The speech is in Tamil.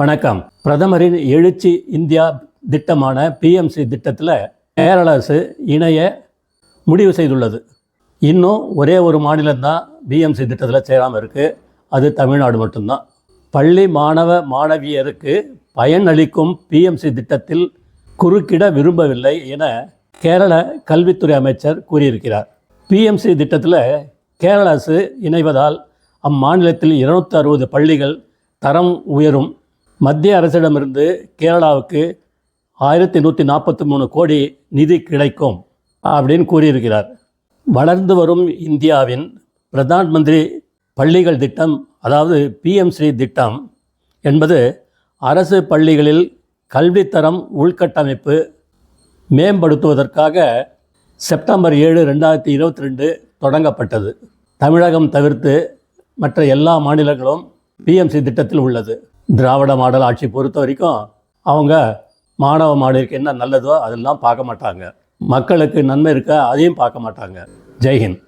வணக்கம். பிரதமரின் எழுச்சி இந்தியா திட்டமான பிஎம்சி திட்டத்தில் கேரள அரசு இணைய முடிவு செய்துள்ளது. இன்னும் ஒரே ஒரு மாநிலம்தான் பிஎம்சி திட்டத்தில் சேராமல் இருக்குது அது தமிழ்நாடு மட்டும்தான். பள்ளி மாணவ மாணவியருக்கு பயனளிக்கும் பிஎம்சி திட்டத்தில் குறுக்கிட விரும்பவில்லை என கேரள கல்வித்துறை அமைச்சர் கூறியிருக்கிறார். பிஎம்சி திட்டத்தில் கேரள அரசு இணைவதால் அம்மாநிலத்தில் இருநூத்தி அறுபது பள்ளிகள் தரம் உயரும் மத்திய அரசிடமிருந்து கேரளாவுக்கு ஆயிரத்தி நூற்றி நாற்பத்தி மூணு கோடி நிதி கிடைக்கும் அப்படின்னு கூறியிருக்கிறார். வளர்ந்து வரும் இந்தியாவின் பிரதான் மந்திரி பள்ளிகள் திட்டம் அதாவது பிஎம்ஸ்ரீ திட்டம் என்பது அரசு பள்ளிகளில் கல்வித்தரம் உள்கட்டமைப்பு மேம்படுத்துவதற்காக செப்டம்பர் ஏழு ரெண்டாயிரத்தி இருபத்தி ரெண்டு தொடங்கப்பட்டது. தமிழகம் தவிர்த்து மற்ற எல்லா மாநிலங்களும் பிஎம்சி திட்டத்தில் உள்ளது. திராவிட மாடல் ஆட்சி பொறுத்த வரைக்கும் அவங்க மாணவ மாடலுக்கு என்ன நல்லதோ அதெல்லாம் பார்க்க மாட்டாங்க. மக்களுக்கு நன்மை இருக்க அதையும் பார்க்க மாட்டாங்க. ஜெய்ஹிந்த்